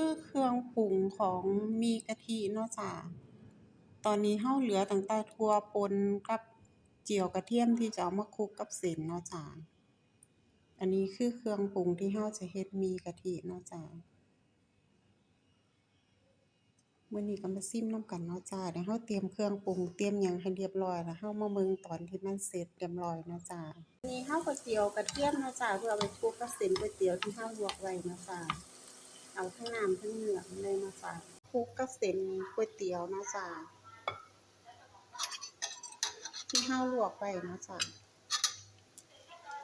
คือเครื่องปรุงของมีกะทิเนาะจ้ะตอนนี้เราเหลือตั้งแต่ถั่วป่นกับเจียวกระเทียมที่จะเอามาคลุกกับเส้นเนาะจ้ะอันนี้คือเครื่องปรุงที่เราจะเฮ็ดมีกะทิเนาะจ้ะมื้อนี้ก็มาชิมน้ำกันเนาะจ้ะเดี๋ยวเราเตรียมเครื่องปรุงเตรียมหยังให้เรียบร้อยแล้วเรามาเบิ่งตอนที่มันเสร็จเรียบร้อยเนาะจ้ะอันนี้เราก็เจียวกระเทียมเนาะจ้ะเพื่อเอาไปคลุกกับเส้นก๋วยเตี๋ยวที่เราลวกไว้เนาะจ้ะ เอาทั้งน้ำทั้งเหนือเลยนาะจ้ะคุกกับเส้นก๋วยเตี๋ยวนาะจ้ะที่เราลวกไว้เนาะจ้ะ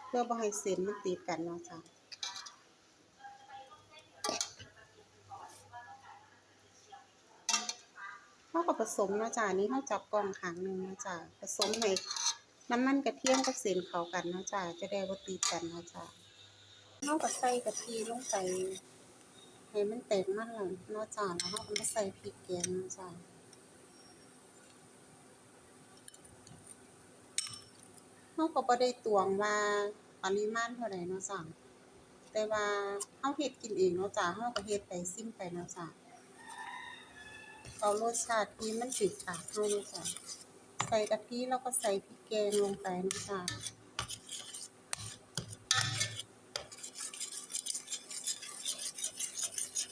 เพื่อบ่ให้เส้นมันติดกันนาะจ้ะเราก็ผสมนาะจ้ะอันนี้เราจับกล้องข้างหนึ่งนาะจ้ะผสมให้น้ำมันกระเทียมกับเส้นเข้ากันนาะจ้ะจะได้บ่ติดกันนาะจ้ะเราก็ใส่กะทิลงไป ให้มันแตกมันแล้วเนาะจ้ะแล้วเราก็มาใส่พริกแกงนาะจ้ะเราก็บ่ได้ตวงว่าปริมาณเท่าใดเนาะจ้ะแต่ว่าเราเฮ็ดกินเองนาะจ้ะเราก็เฮ็ดไปชิมไปนาะจ้ะเอารสชาติที่มันถูกปากเรานาะจ้ะใส่กะทิแล้วก็ใส่พริกแกงลงไปนาะจ้ะ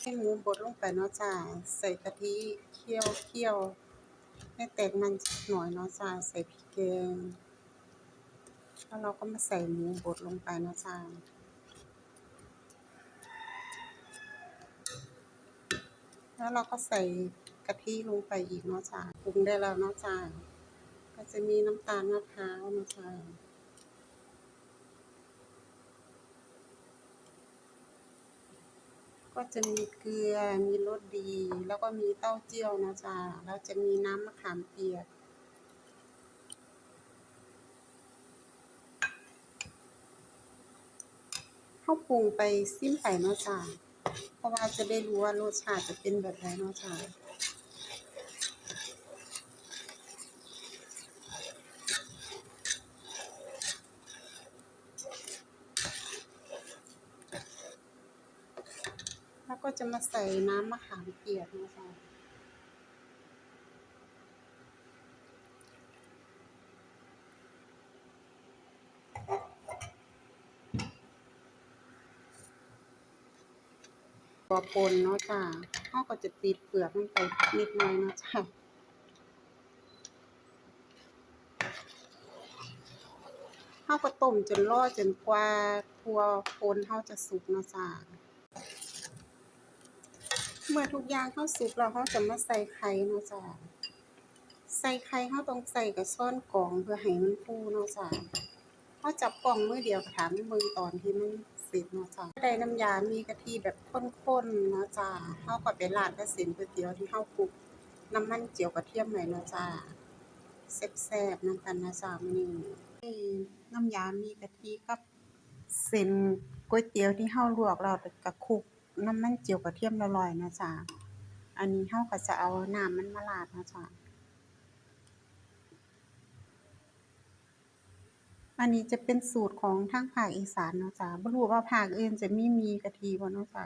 ให้หมูบดลงไปเนาะจ้ะใส่กะทิเคี่ยวเคี่ยวให้แตกมันหน่อยเนาะจ้ะใส่พริกแกงแล้วเราก็มาใส่หมูบดลงไปเนาะจ้ะแล้วเราก็ใส่กะทิลงไปอีกเนาะจ้ะปรุงได้แล้วเนาะจ้ะก็จะมีน้ำตาลมะพร้าวเนาะจ้ะ ก็จะมีเกลือ มีรสดี แล้วก็มีเต้าเจี้ยวนะจ๊ะแล้วจะมีน้ำมะขามเปียกเราปรุงไปซิมไปเนาะจ้ะเพราะว่าจะได้รู้ว่ารสชาติจะเป็นแบบไหนเนาะจ้ะ ก็จะมาใส่น้ำมะขามเปียกนาะจ้ะตัวปนเนาะจ้ะเราก็จะติดเปลือกมันไปนิดหน่อยเนาะจ้ะเราก็ต้มจนรอจนกว่าทัวปนเราจะสุกเนาะจ้ะ เมื่อทุกอย่างเราสุกแล้วเราจะมาใส่ไข่เนาะจ้ะใส่ไข่เราต้องใส่กับช้อนกรองเพื่อให้มันฟูเนาะจ้ะเราจับกล้องมือเดียวถามเบิ่งตอนที่มันสร็จเนาะจ้ะได้น้ำยา มีกะทิแบบข้นๆเนาะจ้ะเราก็ไปราดกับเส้นก๋วยเตี๋ยวที่เราคลุกน้ำมันเจียวกระเทียมไว้เนาะจ้ะแซ่บๆนำกันนะจ้ะมื้อนี้น้ำยา มีกะทิกับเส้นก๋วยเตี๋ยวที่เราลวกแล้วก็คลุก น้ำมันเจียวกระเทียมละลอยเนะจ้ะอันนี้เราก็จะเอาน้ำมันมาราดนะจ้ะอันนี้จะเป็นสูตรของทางภาคอีสานนะจ้ะบ่รู้ว่าภาคอื่นจะมีมีกะทิบ่นะจ้ะ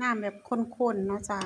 น้ำแบบข้นๆเนาะจ้ะ